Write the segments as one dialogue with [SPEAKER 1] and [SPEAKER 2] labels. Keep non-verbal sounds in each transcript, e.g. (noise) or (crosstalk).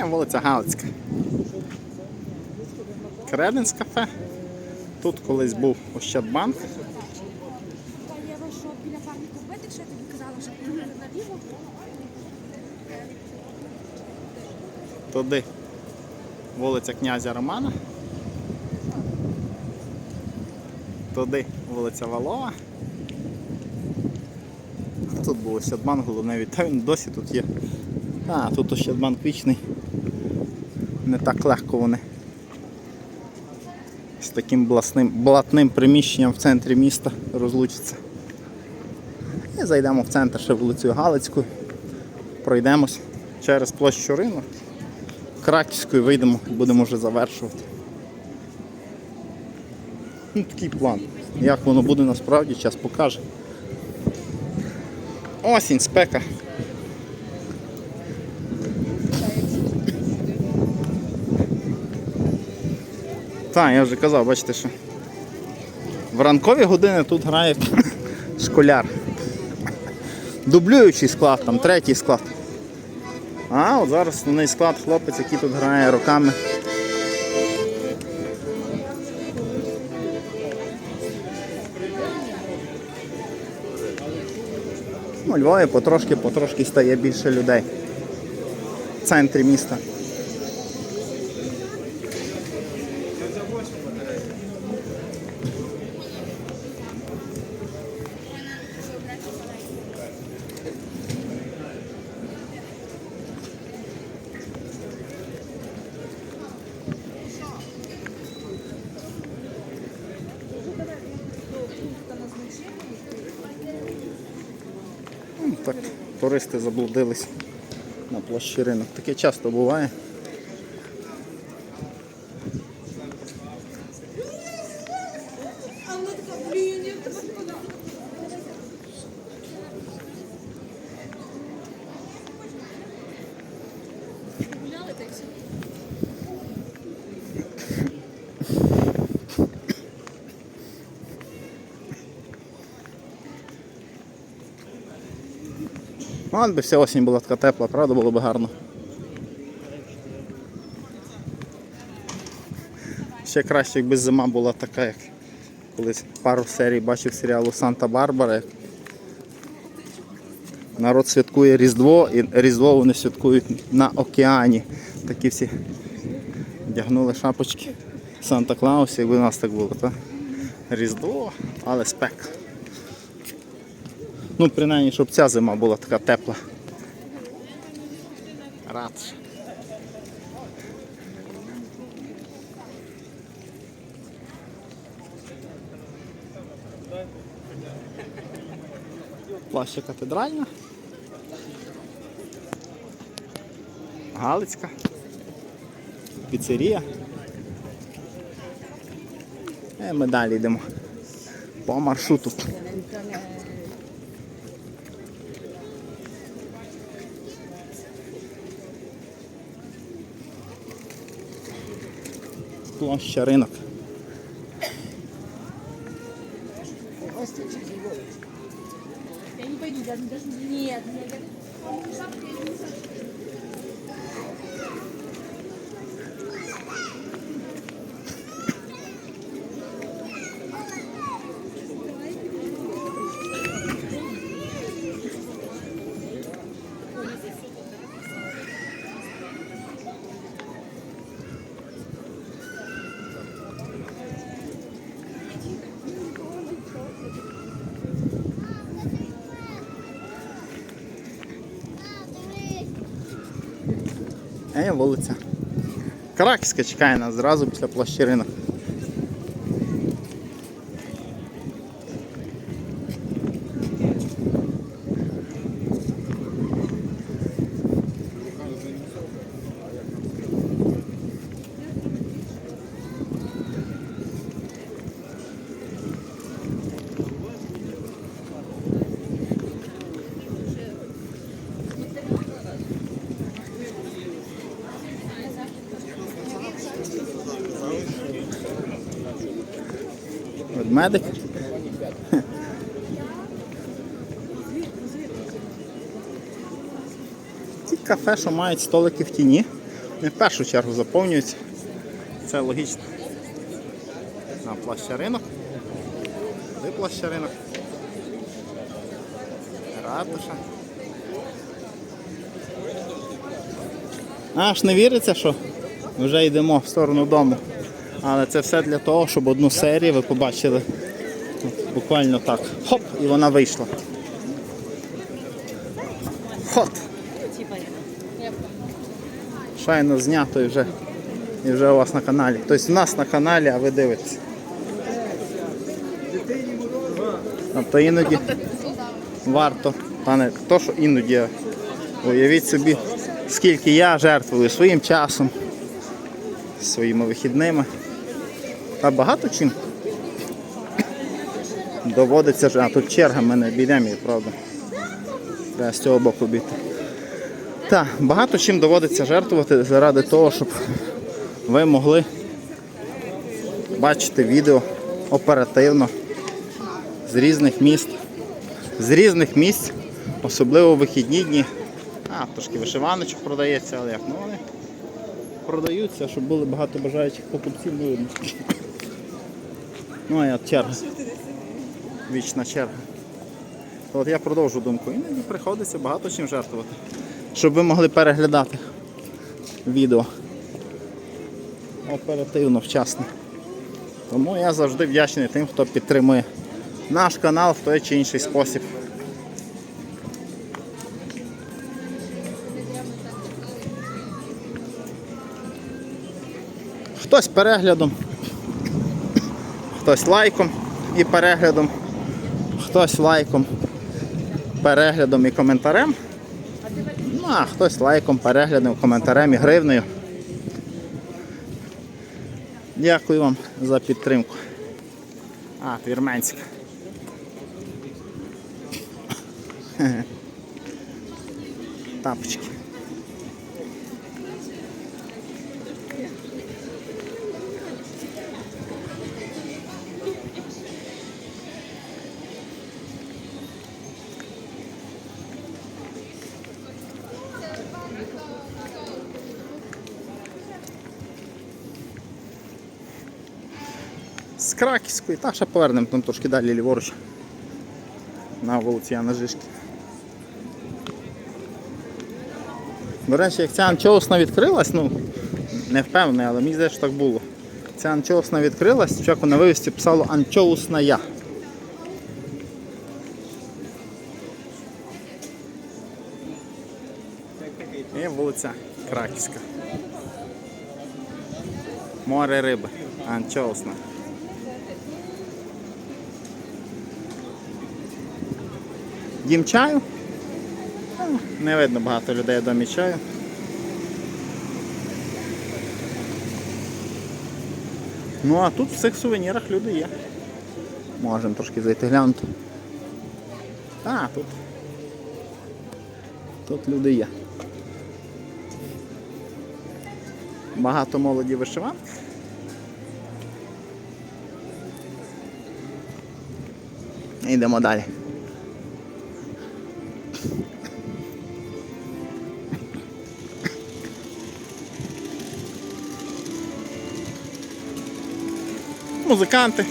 [SPEAKER 1] Е, вулиця Галицька. Креденс кафе. Тут колись був Ощадбанк. Туди вулиця князя Романа. Туди вулиця Валова. Тут був Ощадбанк головний, та він досі тут є. А, тут Ощадбанк вічний. Не так легко вони. З таким бласним, блатним приміщенням в центрі міста розлучаться. І зайдемо в центр ще вулицею Галицькою. Пройдемось через площу ринок. Краківською вийдемо будемо вже завершувати. Ну, такий план. Як воно буде насправді, час покаже. Осінь, спека. Так, я вже казав, бачите, що в ранкові години тут грає (laughs) школяр. Дублюючий склад, там третій склад. А от зараз основний склад хлопець, який тут грає роками. Ну, Львові потрошки-потрошки стає більше людей в центрі міста. Ну, Так, туристи заблудились на площі ринок. Таке часто буває.
[SPEAKER 2] А вона така, блін, як тебе шкода. Гуляли так всі?
[SPEAKER 1] От би вся осінь була така тепла, правда, було б гарно. Ще краще, якби зима була така, як колись пару серій бачив серіалу Санта-Барбара. Народ святкує Різдво, і Різдво вони святкують на океані. Такі всі вдягнули шапочки Санта Клаус, якби у нас так було, так? Різдво, але спека. Ну, принаймні, щоб ця зима була така тепла. Рад. Площа катедральна. Галицька. Піцерія. І ми далі йдемо по маршруту. Площа ринок.
[SPEAKER 2] Я не пойду, даже, даже нет, нет.
[SPEAKER 1] Вулиця. Краківська чекає нас зразу після площі ринок. Ведмедик. Ці кафе, що мають столики в тіні, не в першу чергу заповнюються. Це логічно. На площа ринок. Де площа ринок? Ратуша. Аж не віриться, що вже йдемо в сторону дому. Але це все для того, щоб одну серію ви побачили буквально так. Хоп, і вона вийшла. Хот. Шайно знято і вже, і вже у вас на каналі. Тобто у нас на каналі, а ви дивитесь. Тобто іноді варто, пане, то що іноді, уявіть собі, скільки я жертвую своїм часом, своїми вихідними. Та багато чим доводиться ж, а тут черга в мене обійде мій, правда. Треба з цього боку бігти. Так, багато чим доводиться жертвувати заради того, щоб ви могли бачити відео оперативно з різних міст, з різних місць, особливо в вихідні дні. А, трошки вишиваночок продається, але як? Ну вони продаються, щоб було багато бажаючих покупців, не видно. Ну я черга. Вічна черга. От я продовжу думку. Іноді приходиться багато чим жертвувати. Щоб ви могли переглядати відео оперативно, вчасно. Тому я завжди вдячний тим, хто підтримує наш канал в той чи інший спосіб. Хтось переглядом, хтось лайком і переглядом, хтось лайком, переглядом і коментарем. Ну, а хтось лайком, переглядом, коментарем і гривнею. Дякую вам за підтримку. А, вірменська. Тапочки. Краківської, та ще повернемо там трошки далі ліворуч. На вулиці Яна Жишки. До речі, як ця анчоусна відкрилась, ну не впевнений, але мені здається, що так було. Ця анчоусна відкрилась, спочатку на вивісці писало анчоусна я. І вулиця Краківська. Море риби. Анчоусна. Дім чаю. Не видно багато людей в домі чаю. Ну а тут в цих сувенірах люди є. Можемо трошки зайти глянути. А, тут. Тут люди є. Багато молоді вишиванок. Йдемо далі. Музиканти.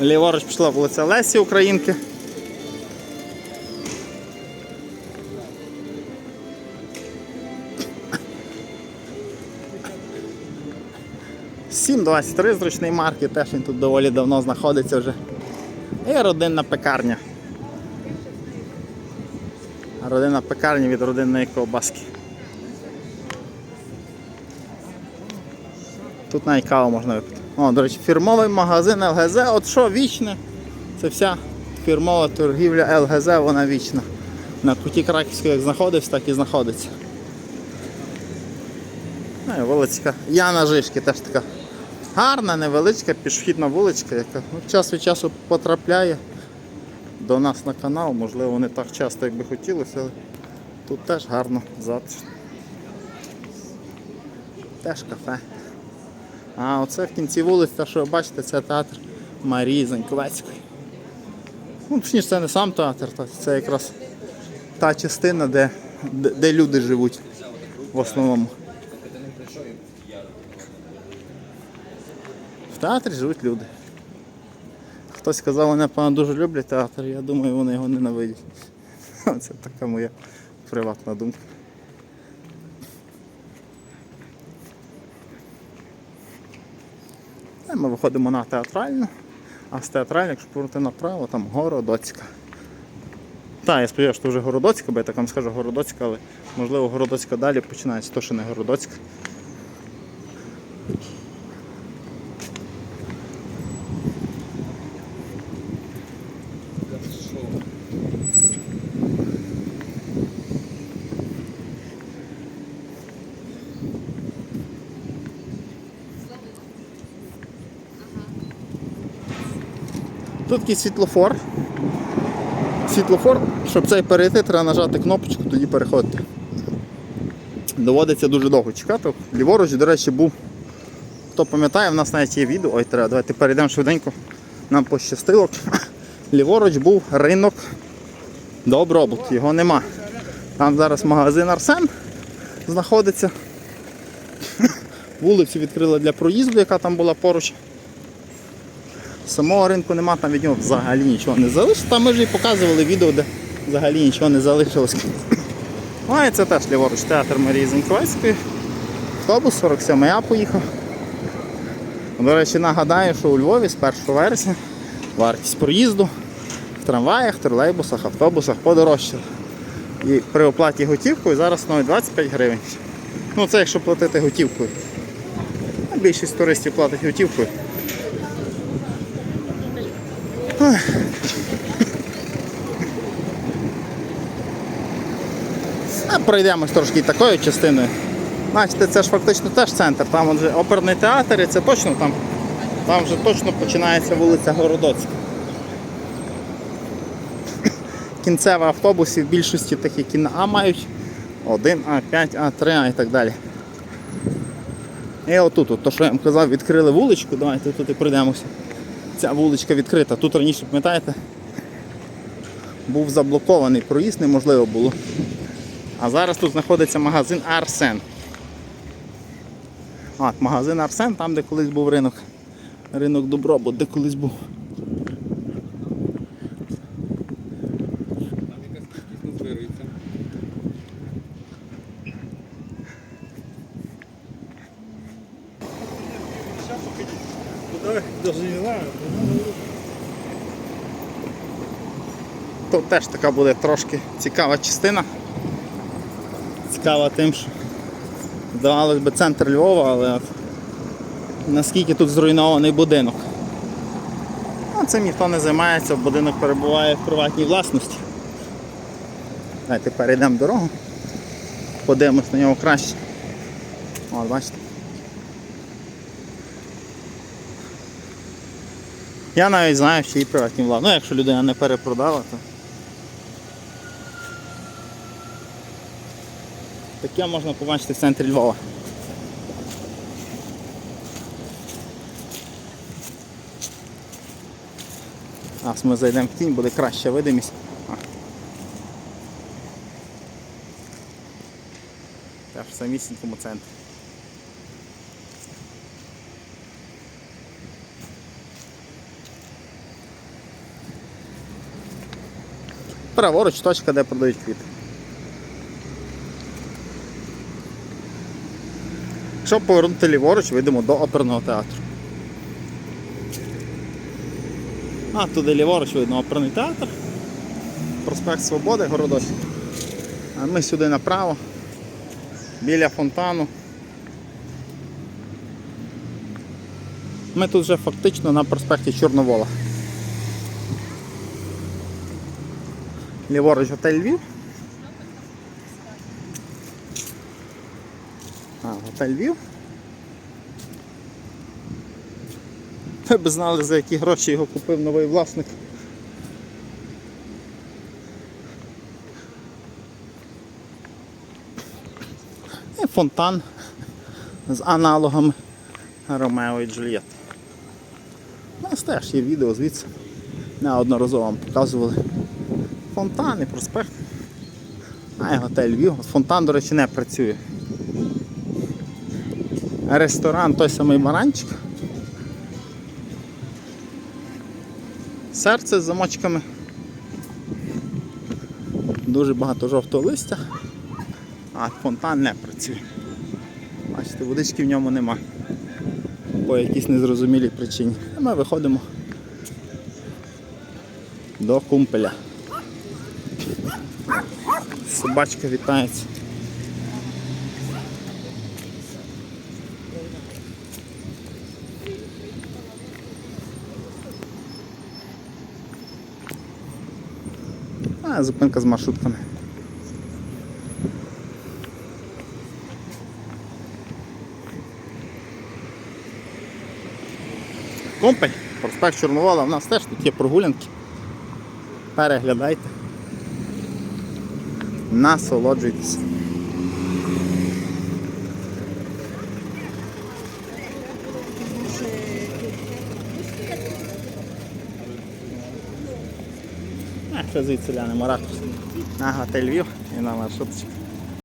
[SPEAKER 1] Ліворуч пішла вулиця Лесі Українки. Сім 23 зручний марки, теж він тут доволі давно знаходиться вже. І родинна пекарня. Родинна пекарня від родинної ковбаски. Тут навіть каву можна випити. О, до речі, фірмовий магазин ЛГЗ. От що вічне? Це вся фірмова торгівля ЛГЗ, вона вічна. На куті Краківської як знаходився, так і знаходиться. Ну, і вулиця Яна Жишки теж така гарна, невеличка пішохідна вуличка, яка ну, час від часу потрапляє до нас на канал. Можливо, не так часто, як би хотілося, але тут теж гарно затишно. Теж кафе. А оце в кінці вулиці, те, що ви бачите, це театр Марії Заньковецької. Ну, точніше, це не сам театр, це якраз та частина, де, де, люди живуть в основному. Театрі живуть люди. Хтось сказав, вони напевно дуже люблять театр, я думаю, вони його ненавидять. (laughs) Це така моя приватна думка. Ми виходимо на театральну, а з театральної, якщо повернути направо, там Городоцька. Так, я сподіваюся, що вже Городоцька, бо я так вам скажу Городоцька, але можливо Городоцька далі починається, то що не Городоцька. Тут такий світлофор. Світлофор, щоб цей перейти, треба нажати кнопочку, тоді переходити. Доводиться дуже довго чекати. Ліворуч, до речі, був. Хто пам'ятає, в нас навіть є відео. Ой, треба, давайте перейдемо швиденько. Нам пощастило. (laughs) Ліворуч був ринок Добробут, його нема. Там зараз магазин Арсен знаходиться. (laughs) Вулицю відкрили для проїзду, яка там була поруч. Самого ринку нема, там від нього взагалі нічого не залишилось. Там ми вже і показували відео, де взагалі нічого не залишилось. (coughs) А і це теж ліворуч театр Марії Зеньковецької. Автобус 47 я поїхав. До речі, нагадаю, що у Львові з 1 вересня вартість проїзду в трамваях, тролейбусах, автобусах подорожчала. І при оплаті готівкою зараз становить 25 гривень. Ну це якщо платити готівкою. Більшість туристів платить готівкою. А пройдемось трошки такою частиною. Бачите, це ж фактично теж центр. Там от же оперний театр і це точно там. Там вже точно починається вулиця Городоцька. Кінцеві автобуси в більшості таких, які на А мають 1, А5, А, 3, А і так далі. І отут, от, то, що я вам казав, відкрили вуличку, давайте тут і пройдемося. Ця вуличка відкрита. Тут раніше, пам'ятаєте, був заблокований проїзд, неможливо було. А зараз тут знаходиться магазин Арсен. А, магазин Арсен, там де колись був ринок. Ринок Добробут, де колись був.
[SPEAKER 3] Там якась кількість
[SPEAKER 1] Теж така буде трошки цікава частина. Цікава тим, що здавалось би центр Львова, але от наскільки тут зруйнований будинок. Ну, цим ніхто не займається, будинок перебуває в приватній власності. Давайте перейдемо дорогу, подивимось на нього краще. От, бачите. Я навіть знаю, що і приватні власності. Ну, якщо людина не перепродала, то. Таке можна побачити в центрі Львова. Зараз ми зайдемо в тінь, буде краща видимість. Теж в самісінькому центрі. Праворуч точка, де продають квіти. Якщо повернути ліворуч, вийдемо до оперного театру. А, туди ліворуч видно оперний театр. Проспект Свободи, Городоцький. А ми сюди направо, біля фонтану. Ми тут вже фактично на проспекті Чорновола. Ліворуч готель Львів. А, готель Львів. Ви б знали, за які гроші його купив новий власник. І фонтан з аналогами Ромео і Джульєт. У нас теж є відео звідси. Неодноразово вам показували. Фонтан і проспект. А, і готель Львів. Фонтан, до речі, не працює. Ресторан той самий баранчик. Серце з замочками. Дуже багато жовтого листя, а фонтан не працює. Бачите, водички в ньому нема. По якійсь незрозумілій причині. А ми виходимо до кумпеля. Собачка вітається. Зупинка з маршрутками. Компень, проспект Чорновола, у нас теж тут є прогулянки. Переглядайте. Насолоджуйтесь. Ще звідси глянемо ракурс. На готель Львів і на маршрутці.